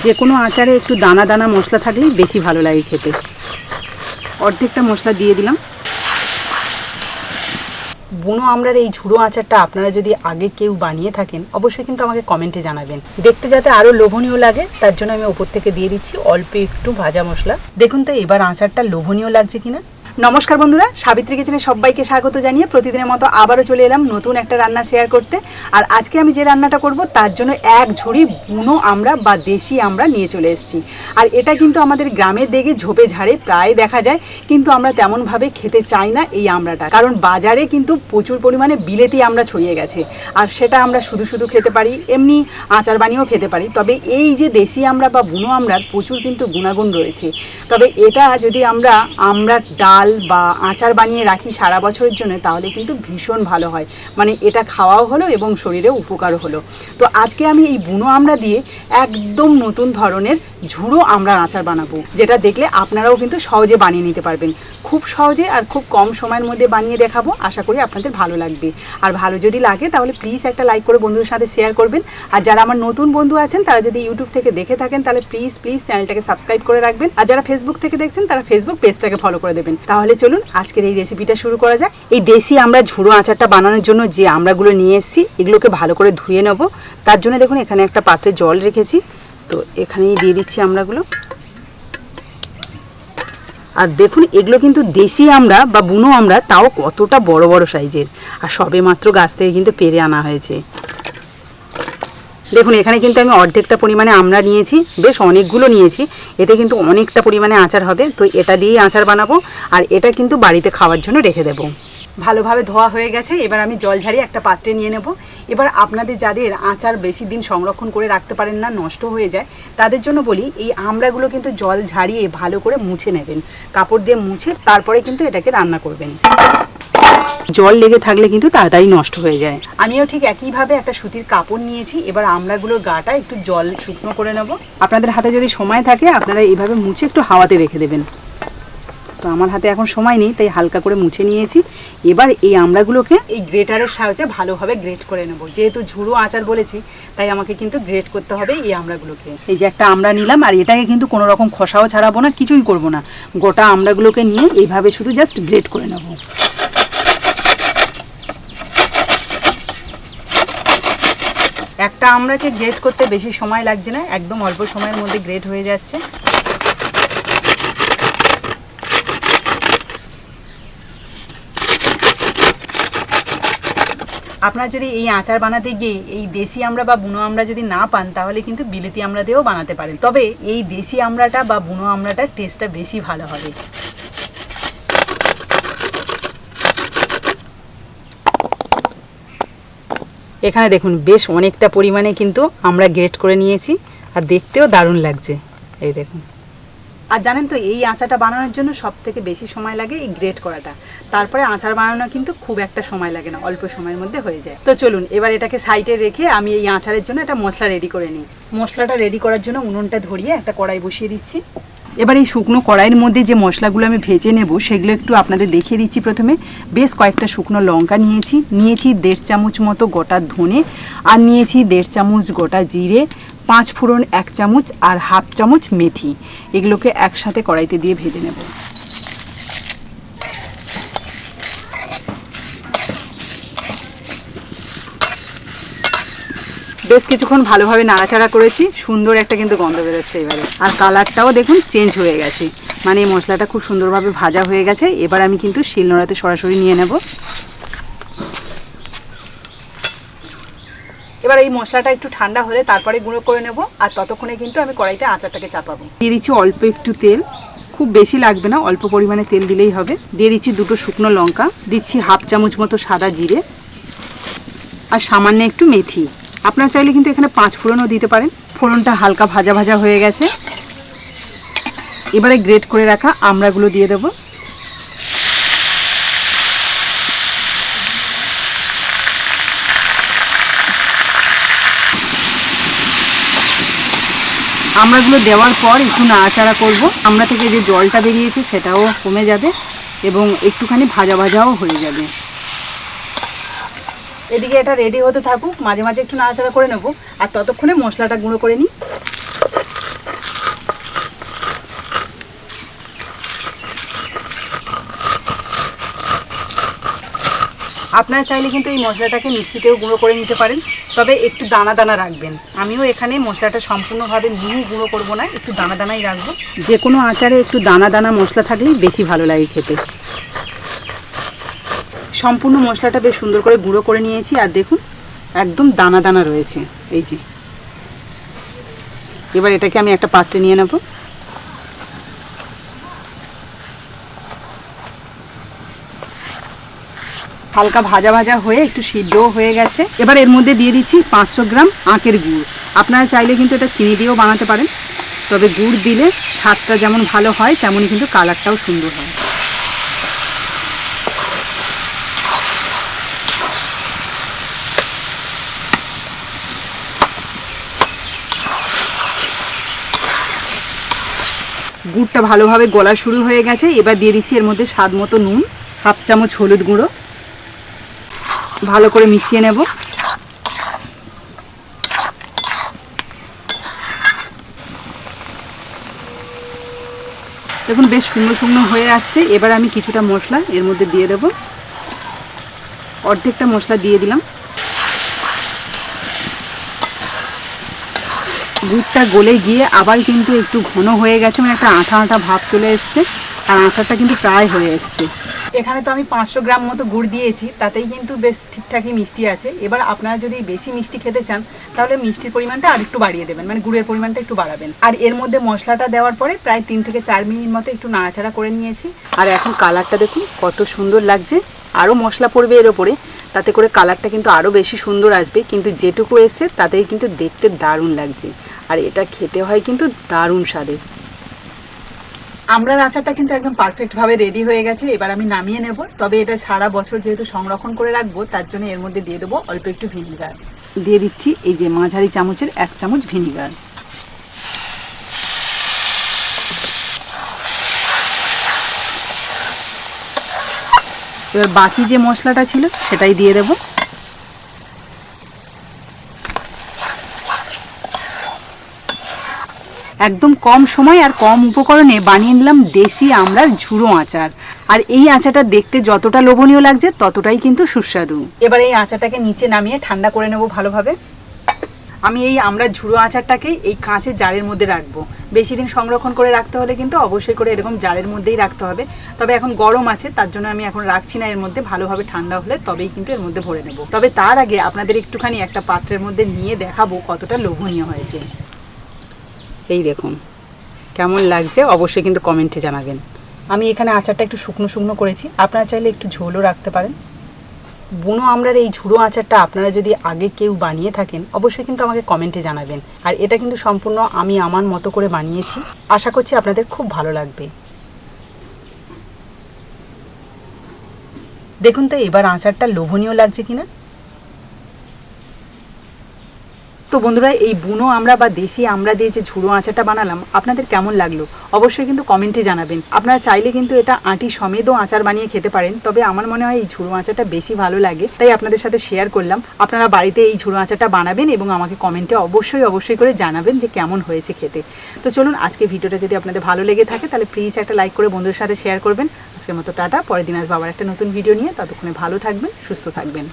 যে কোনো আচারে একটু দানা দানা মশলা থাকলেই বেশি ভালো লাগে খেতে। অর্ধেকটা মশলা দিয়ে দিলাম। বুনো আমরার এই ঝুড়ো আচারটা আপনারা যদি আগে কেউ বানিয়ে থাকেন, অবশ্যই কিন্তু আমাকে কমেন্টে জানাবেন। দেখতে যাতে আরও লোভনীয় লাগে, তার জন্য আমি ওপর থেকে দিয়ে দিচ্ছি অল্প একটু ভাজা মশলা। দেখুন তো এবার আচারটা লোভনীয় লাগছে কিনা। নমস্কার বন্ধুরা, সাবিত্রী কিচেনে সবাইকে স্বাগত জানিয়ে প্রতিদিনের মতো আবারও চলে এলাম নতুন একটা রান্না শেয়ার করতে। আর আজকে আমি যে রান্নাটা করব, তার জন্য এক ঝুড়ি বুনো আমরা বা দেশি আমরা নিয়ে চলে এসেছি। আর এটা কিন্তু আমাদের গ্রামের দিকে ঝোপে ঝাড়ে প্রায় দেখা যায়, কিন্তু আমরা তেমনভাবে খেতে চাই না এই আমড়াটা। কারণ বাজারে কিন্তু প্রচুর পরিমাণে বিলেতি আমরা ছড়িয়ে গেছে, আর সেটা আমরা শুধু শুধু খেতে পারি, এমনি আচার বানিয়েও খেতে পারি। তবে এই যে দেশি আমরা বা বুনো আমড়ার প্রচুর কিন্তু গুণাগুণ রয়েছে। তবে এটা যদি আমরা আমরা ডাল বা আচার বানিয়ে রাখি সারা বছরের জন্য, তাহলে কিন্তু ভীষণ ভালো হয়। মানে এটা খাওয়াও হলো এবং শরীরে উপকারও হলো। তো আজকে আমি এই বুনো আমড়া দিয়ে একদম নতুন ধরনের ঝুড়ো আমড়ার আচার বানাবো, যেটা দেখলে আপনারাও কিন্তু সহজে বানিয়ে নিতে পারবেন। খুব সহজে আর খুব কম সময়ের মধ্যে বানিয়ে দেখাবো, আশা করি আপনাদের ভালো লাগবে। আর ভালো যদি লাগে, তাহলে প্লিজ একটা লাইক করে বন্ধুদের সাথে শেয়ার করবেন। আর যারা আমার নতুন বন্ধু আছেন, তারা যদি ইউটিউব থেকে দেখে থাকেন, তাহলে প্লিজ প্লিজ চ্যানেলটাকে সাবস্ক্রাইব করে রাখবেন। আর যারা ফেসবুক থেকে দেখছেন, তারা ফেসবুক পেজটাকে ফলো করে দেবেন। তাহলে চলুন আজকের এই রেসিপিটা শুরু করা যাক। এই দেশি আমরা ঝুড়ো আচারটা বানানোর জন্য যে আমড়াগুলো নিয়ে এসেছি, এগুলোকে ভালো করে ধুয়ে নেব। তার জন্য দেখুন, এখানে একটা পাত্রে জল রেখেছি। তো এখানেই দিয়ে দিচ্ছি আমড়াগুলো আর দেখুন, এগুলো কিন্তু দেশি আমরা বা বুনো আমরা, তাও কতটা বড় বড় সাইজের। আর সবে মাত্র গাছ থেকে কিন্তু পেরে আনা হয়েছে। দেখুন, এখানে কিন্তু আমি অর্ধেকটা পরিমাণে আমরা নিয়েছি, বেশ অনেকগুলো নিয়েছি। এতে কিন্তু অনেকটা পরিমাণে আচার হবে, তো এটা দিয়েই আচার বানাবো, আর এটা কিন্তু বাড়িতে খাওয়ার জন্য রেখে দেবো। ভালোভাবে ধোয়া হয়ে গেছে, এবার আমি জল ঝাড়িয়ে একটা পাত্রে নিয়ে নেব। এবার আপনাদের যাদের আচার বেশি দিন সংরক্ষণ করে রাখতে পারেন না, নষ্ট হয়ে যায়, তাদের জন্য বলি, এই আমড়াগুলো কিন্তু জল ঝাড়িয়ে ভালো করে মুছে নেবেন। কাপড় দিয়ে মুছে তারপরে কিন্তু এটাকে রান্না করবেন। জল লেগে থাকলে কিন্তু তাড়াতাড়ি নষ্ট হয়ে যায়। আমিও ঠিক একইভাবে একটা সুতির কাপড় নিয়েছি এবার আমড়াগুলোর গাটা একটু জল শুকনো করে নেব। আপনাদের হাতে যদি সময় থাকে আপনারা এইভাবে মুছে একটু হাওয়াতে রেখে দেবেন। তো আমার হাতে এখন সময় নেই তাই হালকা করে মুছে নিয়েছি। এবার এই আমড়াগুলোকে এই গ্রেটারের সাহায্যে ভালোভাবে গ্রেট করে নেব। যেহেতু ঝুড়ো আচার বলেছি তাই আমাকে কিন্তু গ্রেট করতে হবে এই আমড়াগুলোকে এই যে একটা আমড়া নিলাম আর এটাকে কিন্তু কোনো রকম খসাও ছাড়াবো না কিছুই করব না। গোটা আমড়াগুলোকে নিয়ে এইভাবে শুধু জাস্ট গ্রেট করে নেব। একটা আমড়াকে গ্রেট করতে বেশি সময় লাগছে না, একদম অল্প সময়ের মধ্যে গ্রেট হয়ে যাচ্ছে। আপনারা যদি এই আচার বানাতে গিয়ে এই দেশি আমড়া বা বুনো আমড়া যদি না পান, তাহলে কিন্তু বিলেতি আমড়া দিয়েও বানাতে পারেন। তবে এই দেশি আমড়াটা বা বুনো আমড়াটার টেস্টটা বেশি ভালো হবে। এখানে দেখুন, বেশ অনেকটা পরিমাণে কিন্তু আমরা গ্রেট করে নিয়েছি, আর দেখতেও দারুণ লাগছে। এই দেখুন। আর জানেন তো, এই আচারটা বানানোর জন্য সব থেকে বেশি সময় লাগে এই গ্রেট করাটা। তারপরে আচার বানানো কিন্তু খুব একটা সময় লাগে না, অল্প সময়ের মধ্যে হয়ে যায়। তো চলুন, এবার এটাকে সাইডে রেখে আমি এই আচারের জন্য একটা মশলা রেডি করে নিই। মশলাটা রেডি করার জন্য উনুনটা ধরিয়ে একটা কড়াই বসিয়ে দিচ্ছি। এবার এই শুকনো কড়াইয়ের মধ্যে যে মশলাগুলো আমি ভেজে নেব, সেগুলো একটু আপনাদের দেখিয়ে দিচ্ছি প্রথমে। বেশ কয়েকটা শুকনো লঙ্কা নিয়েছি। নিয়েছি দেড় চামচ মতো গোটা ধনে আর নিয়েছি দেড় চামচ গোটা জিরে, পাঁচ ফোড়ন, এক চামচ আর হাফ চামচ মেথি। এগুলোকে একসাথে কড়াইতে দিয়ে ভেজে নেব। বেশ কিছুক্ষণ ভালোভাবে নাড়াচাড়া করেছি, সুন্দর একটা কিন্তু গন্ধ বেরোচ্ছে এবারে। আর কালারটাও দেখুন চেঞ্জ হয়ে গেছে। মানে এই মশলাটা খুব সুন্দরভাবে ভাজা হয়ে গেছে, এবার আমি কিন্তু শিলনোড়াতে সরাসরি নিয়ে নেব। এবার এই মশলাটা একটু ঠান্ডা হলে তারপরে গুঁড়ো করে নেব, আর ততক্ষণে কিন্তু আমি কড়াইতে আচারটাকে চাপাবো। দিয়ে দিচ্ছি অল্প একটু তেল। খুব বেশি লাগবে না, অল্প পরিমাণে তেল দিলেই হবে। দিয়ে দিচ্ছি দুটো শুকনো লঙ্কা, দিচ্ছি হাফ চামচ মতো সাদা জিরে, আর সামান্য একটু মেথি। আপনারা চাইলে কিন্তু এখানে পাঁচ ফোড়নও দিতে পারেন। ফোড়নটা হালকা ভাজা ভাজা হয়ে গেছে। এবারে গ্রেট করে রাখা আমড়াগুলো দিয়ে দেবো। আমড়াগুলো দেওয়ার পর একটু নাড়াচাড়া করব। আমরা থেকে যে জলটা বেরিয়েছে সেটাও কমে যাবে এবং একটুখানি ভাজা ভাজাও হয়ে যাবে। এদিকে এটা রেডি হতে থাকুক, মাঝে মাঝে একটু নাড়াচাড়া করে নেব। আর ততক্ষণে মশলাটা গুঁড়ো করে নিই। আপনারা চাইলে কিন্তু এই মশলাটাকে মিক্সিতেও গুঁড়ো করে নিতে পারেন, তবে একটু দানা দানা রাখবেন। আমিও এখানে মশলাটা সম্পূর্ণভাবে নিয়ে গুঁড়ো করব না, একটু দানা দানাই রাখব। যে কোনো আচারে একটু দানা দানা মশলা থাকলেই বেশি ভালো লাগে খেতে। সম্পূর্ণ মশলাটা বেশ সুন্দর করে গুঁড়ো করে নিয়েছি, আর দেখুন, একদম দানা দানা রয়েছে, এই যে। এবার এটাকে আমি একটা পাত্রে নিয়ে নেব। হালকা ভাজা ভাজা হয়ে একটু সিদ্ধও হয়ে গেছে। এবার এর মধ্যে দিয়ে দিচ্ছি পাঁচশো গ্রাম আখের গুড়। আপনারা চাইলে কিন্তু এটা চিনি দিয়েও বানাতে পারেন, তবে গুড় দিলে স্বাদটা যেমন ভালো হয়, তেমনই কিন্তু কালারটাও সুন্দর হয়। গুড়টা ভালোভাবে গলা শুরু হয়ে গেছে। এবার দিয়ে দিচ্ছি এর মধ্যে স্বাদ মতো নুন, হাফ চামচ হলুদ গুঁড়ো। ভালো করে মিশিয়ে নেব। দেখুন, বেশ শুকনো শুকনো হয়ে আসছে। এবার আমি কিছুটা মশলা এর মধ্যে দিয়ে দেব। অর্ধেকটা মশলা দিয়ে দিলাম। দুধটা গলে গিয়ে আবার কিন্তু একটু ঘন হয়ে গেছে মানে একটা আঠা আঠা ভাব চলে এসছে আর আঠাটা কিন্তু প্রায় হয়ে এসছে। এখানে তো আমি পাঁচশো গ্রাম মতো গুড় দিয়েছি তাতেই কিন্তু বেশ ঠিকঠাকই মিষ্টি আছে। এবার আপনারা যদি বেশি মিষ্টি খেতে চান তাহলে মিষ্টির পরিমাণটা আর একটু বাড়িয়ে দেবেন মানে গুড়ের পরিমাণটা একটু বাড়াবেন। আর এর মধ্যে মশলাটা দেওয়ার পরে প্রায় তিন থেকে চার মিনিট মতো একটু নাড়াচাড়া করে নিয়েছি। আর এখন কালারটা দেখুন কত সুন্দর লাগছে। আরও মশলা পড়বে এর ওপরে তাতে করে কালারটা কিন্তু আরও বেশি সুন্দর আসবে কিন্তু যেটুকু এসছে তাতেই কিন্তু দেখতে দারুণ লাগছে। আর এটা খেতে হয় কিন্তু দারুণ স্বাদের আমরার আচারটা কিন্তু একদম পারফেক্টভাবে রেডি হয়ে গেছে এবার আমি নামিয়ে নেব। তবে এটা সারা বছর যেহেতু সংরক্ষণ করে রাখব তার জন্য এর মধ্যে দিয়ে দেবো অল্প একটু ভিনিগার। দিয়ে দিচ্ছি এই যে মাঝারি চামচের এক চামচ ভিনিগার। এবার বাকি যে মশলাটা ছিল সেটাই দিয়ে দেব। একদম কম সময় আর কম উপকরণে বানিয়ে নিলাম দেশি আমড়ার ঝুড়ো আচার। আর এই আচাটা দেখতে যতটা লোভনীয় লাগছে, ততটাই কিন্তু সুস্বাদু। এবার এই আচাটাকে নিচে নামিয়ে ঠান্ডা করে নেব ভালোভাবে। আমি এই আমরা ঝুড়ো আচারটাকে এই কাঁচের জারের মধ্যে রাখব। বেশি দিন সংরক্ষণ করে রাখতে হলে কিন্তু অবশ্যই করে এরকম জারের মধ্যেই রাখতে হবে। তবে এখন গরম আছে, তার জন্য আমি এখন রাখছি না এর মধ্যে, ভালোভাবে ঠান্ডা হলে তবেই কিন্তু এর মধ্যে ভরে নেব। তবে তার আগে আপনাদের একটুখানি একটা পাত্রের মধ্যে নিয়ে দেখাবো কতটা লোভনীয় হয়েছে। এই দেখুন, কেমন লাগছে অবশ্যই কিন্তু কমেন্টে জানাবেন। আমি এখানে আচারটা একটু শুকনো শুকনো করেছি, আপনারা চাইলে একটু ঝোলও রাখতে পারেন। বুনো আমরার এই ঝুড়ো আচারটা আপনারা যদি আগে কেউ বানিয়ে থাকেন, অবশ্যই কিন্তু আমাকে কমেন্টে জানাবেন। আর এটা কিন্তু সম্পূর্ণ আমি আমার মতো করে বানিয়েছি। আশা করছি আপনাদের খুব ভালো লাগবে। দেখুন তো, এবার আচারটা লোভনীয় লাগছে কিনা? তো বন্ধুরা, এই বুনো আমরা বা দেশি আমরা দিয়ে যে ঝুড়ো আচারটা বানালাম, আপনাদের কেমন লাগল? অবশ্যই কিন্তু কমেন্টে জানাবেন। আপনারা চাইলে কিন্তু এটা আটি সমেতও আচার বানিয়ে খেতে পারেন, তবে আমার মনে হয় এই ঝুড়ো আচারটা বেশি ভালো লাগে, তাই আপনাদের সাথে শেয়ার করলাম। আপনারা বাড়িতে এই ঝুড়ো আচারটা বানাবেন এবং আমাকে কমেন্টে অবশ্যই অবশ্যই করে জানাবেন যে কেমন হয়েছে খেতে। তো চলুন, আজকে ভিডিওটা যদি আপনাদের ভালো লেগে থাকে, তাহলে প্লিজ একটা লাইক করে বন্ধুদের সাথে শেয়ার করবেন। আজকের মতো টাটা, পরের দিন আসব আবার একটা নতুন ভিডিও নিয়ে, ততক্ষণে ভালো থাকবেন, সুস্থ থাকবেন।